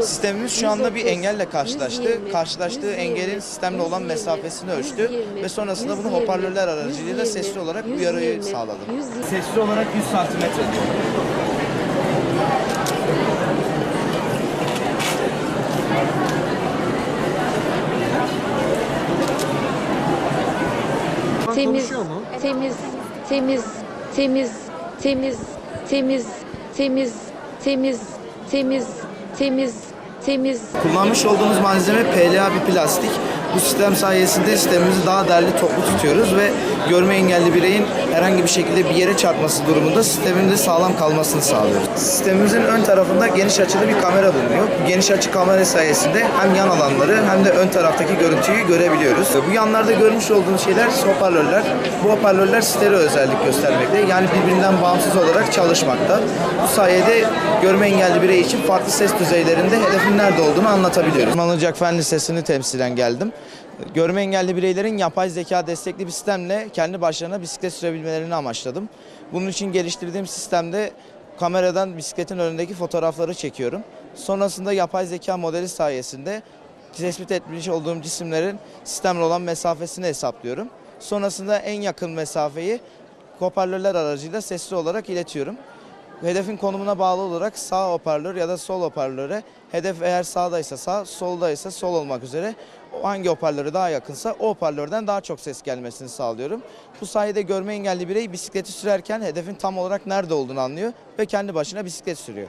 Sistemimiz şu anda bir engelle karşılaştı. Karşılaştığı engelin sistemle olan mesafesini ölçtü ve sonrasında bunu hoparlörler aracılığıyla sesli olarak uyarıyı sağladı. Sesli olarak 100 santimetre. Temiz, temiz, temiz, temiz, temiz, temiz, temiz, temiz, temiz, temiz, temiz. Kullanmış olduğumuz malzeme PLA bir plastik. Bu sistem sayesinde sistemimizi daha derli toplu tutuyoruz ve görme engelli bireyin herhangi bir şekilde bir yere çarpması durumunda sistemin de sağlam kalmasını sağlıyoruz. Sistemimizin ön tarafında geniş açılı bir kamera bulunuyor. Bu geniş açı kamera sayesinde hem yan alanları hem de ön taraftaki görüntüyü görebiliyoruz. Bu yanlarda görmüş olduğunuz şeyler hoparlörler. Bu hoparlörler stereo özellik göstermekte. Yani birbirinden bağımsız olarak çalışmakta. Bu sayede görme engelli birey için farklı ses düzeylerinde hedefin nerede olduğunu anlatabiliyoruz. Alınacak Fen Lisesi'ni temsilen geldim. Görme engelli bireylerin yapay zeka destekli bir sistemle kendi başlarına bisiklet sürebilmelerini amaçladım. Bunun için geliştirdiğim sistemde kameradan bisikletin önündeki fotoğrafları çekiyorum. Sonrasında yapay zeka modeli sayesinde tespit etmiş olduğum cisimlerin sistemle olan mesafesini hesaplıyorum. Sonrasında en yakın mesafeyi hoparlörler aracıyla sesli olarak iletiyorum. Hedefin konumuna bağlı olarak sağ hoparlör ya da sol hoparlöre, hedef eğer sağdaysa sağ, soldaysa sol olmak üzere hangi hoparlöre daha yakınsa o hoparlörden daha çok ses gelmesini sağlıyorum. Bu sayede görme engelli birey bisikleti sürerken hedefin tam olarak nerede olduğunu anlıyor ve kendi başına bisiklet sürüyor.